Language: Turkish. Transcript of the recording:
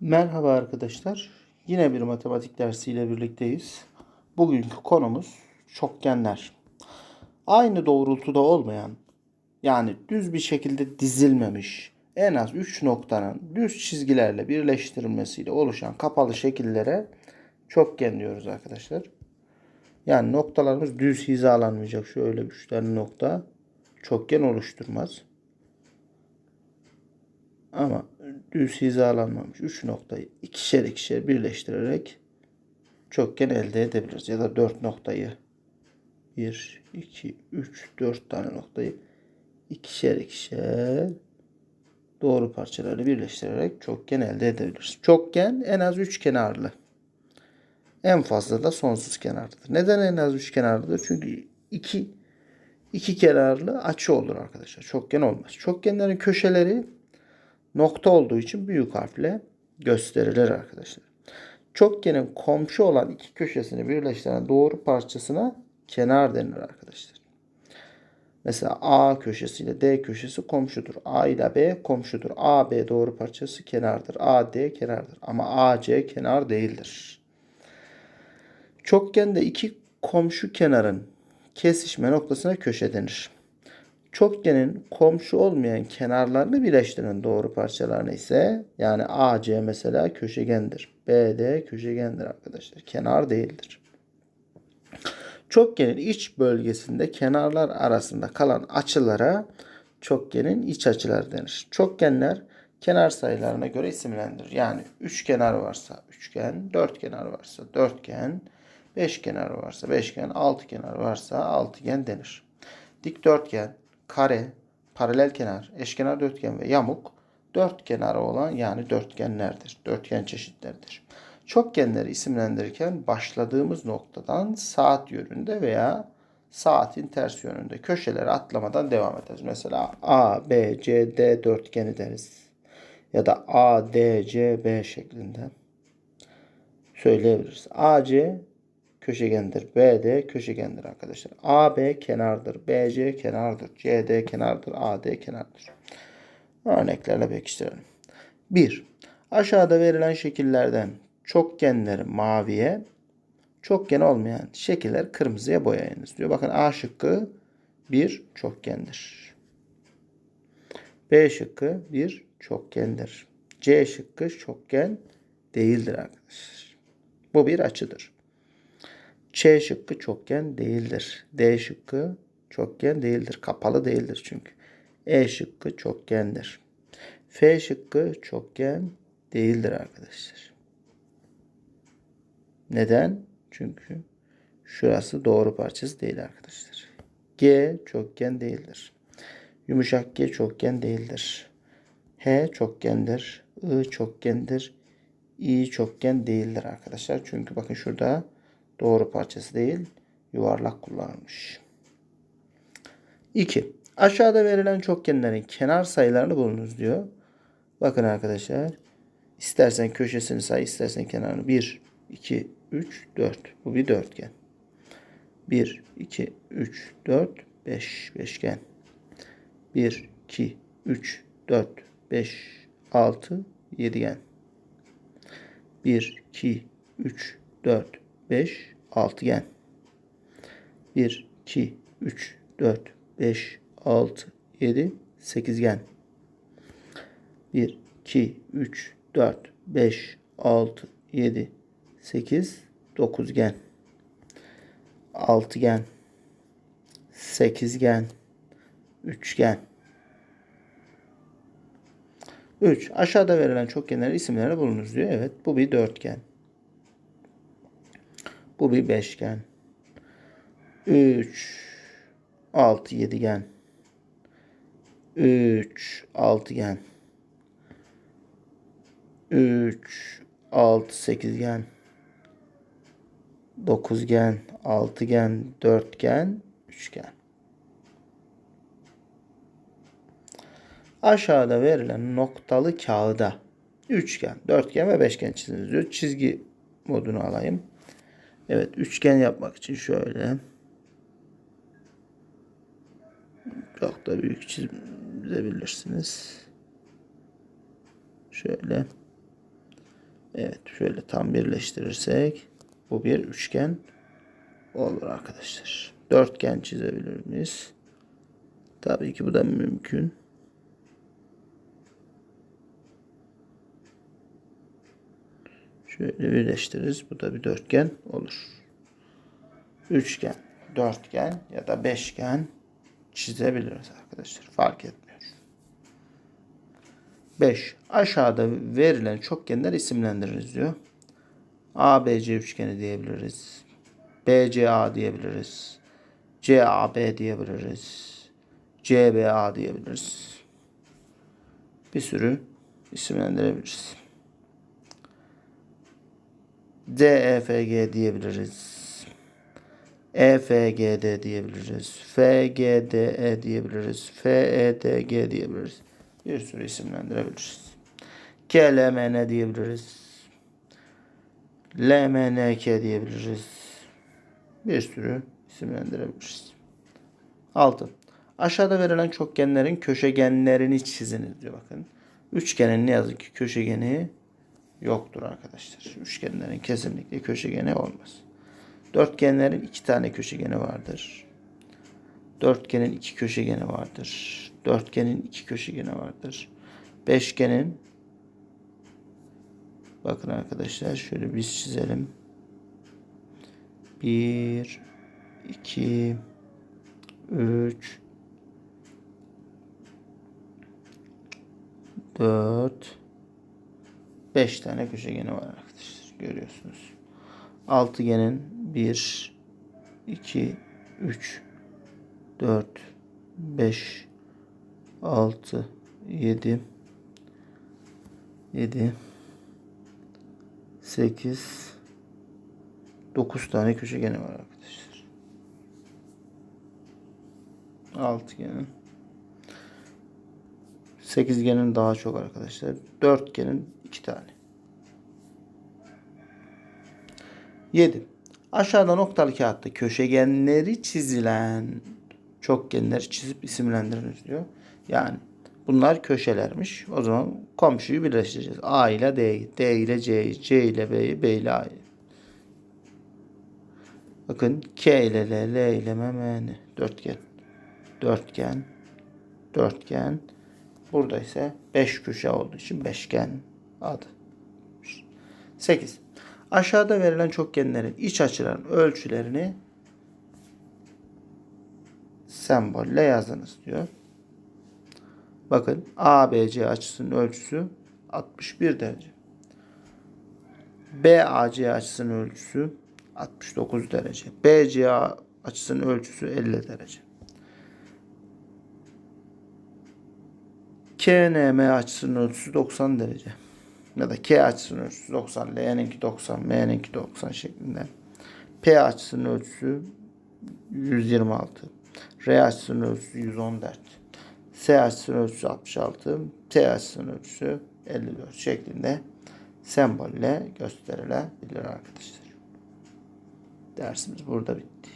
Merhaba arkadaşlar. Yine bir matematik dersiyle birlikteyiz. Bugünkü konumuz çokgenler. Aynı doğrultuda olmayan yani düz bir şekilde dizilmemiş en az 3 noktanın düz çizgilerle birleştirilmesiyle oluşan kapalı şekillere çokgen diyoruz arkadaşlar. Yani noktalarımız düz hizalanmayacak. Şöyle 3 tane nokta çokgen oluşturmaz. Ama düz hizalanmamış 3 noktayı ikişer ikişer birleştirerek çokgen elde edebiliriz. Ya da 4 noktayı 1, 2, 3, 4 tane noktayı ikişer ikişer doğru parçaları birleştirerek çokgen elde edebiliriz. Çokgen en az 3 kenarlı. En fazla da sonsuz kenarlıdır. Neden en az 3 kenarlıdır? Çünkü 2 iki kenarlı açı olur arkadaşlar. Çokgen olmaz. Çokgenlerin köşeleri nokta olduğu için büyük harfle gösterilir arkadaşlar. Çokgenin komşu olan iki köşesini birleştiren doğru parçasına kenar denir arkadaşlar. Mesela A köşesi ile D köşesi komşudur. A ile B komşudur. A B doğru parçası kenardır. A D kenardır. Ama A C kenar değildir. Çokgende iki komşu kenarın kesişme noktasına köşe denir. Çokgenin komşu olmayan kenarlarını birleştiren doğru parçalarını ise yani AC mesela köşegendir. BD köşegendir arkadaşlar. Kenar değildir. Çokgenin iç bölgesinde kenarlar arasında kalan açılara çokgenin iç açılar denir. Çokgenler kenar sayılarına göre isimlendirir. Yani üç kenar varsa üçgen, dört kenar varsa dörtgen, beş kenar varsa beşgen, altı kenar varsa altıgen denir. Dikdörtgen, kare, paralel kenar, eşkenar dörtgen ve yamuk dört kenarı olan yani dörtgenlerdir. Dörtgen çeşitleridir. Çokgenleri isimlendirirken başladığımız noktadan saat yönünde veya saatin ters yönünde köşeleri atlamadan devam ederiz. Mesela A, B, C, D dörtgeni deriz. Ya da A, D, C, B şeklinde söyleyebiliriz. AC köşegendir. BD köşegendir arkadaşlar. AB kenardır. BC kenardır. CD kenardır. AD kenardır. Örneklerle pekiştirelim. 1. Aşağıda verilen şekillerden çokgenleri maviye, çokgen olmayan şekiller kırmızıya boyayınız diyor. Bakın A şıkkı bir çokgendir. B şıkkı bir çokgendir. C şıkkı çokgen değildir arkadaşlar. Bu bir açıdır. Ç şıkkı çokgen değildir. D şıkkı çokgen değildir. Kapalı değildir çünkü. E şıkkı çokgendir. F şıkkı çokgen değildir arkadaşlar. Neden? Çünkü şurası doğru parçası değil arkadaşlar. G çokgen değildir. Yumuşak G çokgen değildir. H çokgendir. I çokgendir. I çokgen değildir arkadaşlar. Çünkü bakın şurada doğru parçası değil yuvarlak kullanılmış. 2. Aşağıda verilen çokgenlerin kenar sayılarını bulunuz diyor. Bakın arkadaşlar. İstersen köşesini say, istersen kenarını. 1, 2, 3, 4. Bu bir dörtgen. 1, 2, 3, 4, 5. Beşgen. 1, 2, 3, 4, 5, 6, yedigen. 1, 2, 3, 4, 5, altıgen. 1, 2, 3, 4, 5, 6, 7, sekizgen. 1, 2, 3, 4, 5, 6, 7, 8, dokuzgen. Altıgen. Sekizgen. Üçgen. 3. Aşağıda verilen çokgenlerin isimlerini bulunuz diyor. Evet bu bir dörtgen. Bu bir beşgen. 3 6 yedigen. 3 altıgen. 3 6 sekizgen. Dokuzgen, altıgen, dörtgen, üçgen. Aşağıda verilen noktalı kağıda üçgen, dörtgen ve beşgen çiziniz diyor. Çizgi modunu alayım. Evet üçgen yapmak için şöyle çok da büyük çizebilirsiniz. Şöyle Evet şöyle tam birleştirirsek bu bir üçgen olur arkadaşlar. Dörtgen çizebilir miyiz? Tabii ki bu da mümkün. Şöyle birleştiririz. Bu da bir dörtgen olur. Üçgen, dörtgen ya da beşgen çizebiliriz arkadaşlar. Fark etmiyor. 5. Aşağıda verilen çokgenler isimlendiririz diyor. ABC üçgeni diyebiliriz. BCA diyebiliriz. CAB diyebiliriz. CBA diyebiliriz. Bir sürü isimlendirebiliriz. DEFG diyebiliriz. EFGD diyebiliriz. FGDE diyebiliriz. FEDG diyebiliriz. Bir sürü isimlendirebiliriz. KLMN diyebiliriz. LMNK diyebiliriz. Bir sürü isimlendirebiliriz. 6. Aşağıda verilen çokgenlerin köşegenlerini çiziniz diyor bakın. Üçgenin ne yazık ki köşegeni yoktur arkadaşlar. Üçgenlerin kesinlikle köşegeni olmaz. Dörtgenlerin iki tane köşegeni vardır. Dörtgenin iki köşegeni vardır. Dörtgenin iki köşegeni vardır. Beşgenin bakın arkadaşlar şöyle biz çizelim. Bir, iki, üç, dört, beş tane köşegeni var arkadaşlar. Görüyorsunuz. Altıgenin 1, 2, 3, 4, 5, 6, 7, 7, 8, 9 tane köşegeni var arkadaşlar. Altıgenin. Sekizgenin daha çok arkadaşlar. Dörtgenin iki tane. 7. Aşağıda noktalı kağıtta köşegenleri çizilen çokgenleri çizip isimlendiriniz diyor. Yani bunlar köşelermiş. O zaman komşuyu birleştireceğiz. A ile D'yi, D ile C'yi, C ile B'yi, B ile A'yı. Bakın K ile L, L ile M, M, N. Dörtgen. Dörtgen. Dörtgen. Burada ise 5 köşe olduğu için beşgen adı. 8. Aşağıda verilen çokgenlerin iç açıların ölçülerini sembolle yazınız diyor. Bakın ABC açısının ölçüsü 61 derece. BAC açısının ölçüsü 69 derece. BCA açısının ölçüsü 50 derece. KNM açısının ölçüsü 90 derece ya da K açısının ölçüsü 90, L'ninki 90, M'ninki 90 şeklinde. P açısının ölçüsü 126. R açısının ölçüsü 114. S açısının ölçüsü 66. T açısının ölçüsü 54 şeklinde sembolle gösterilebilir arkadaşlar. Dersimiz burada bitti.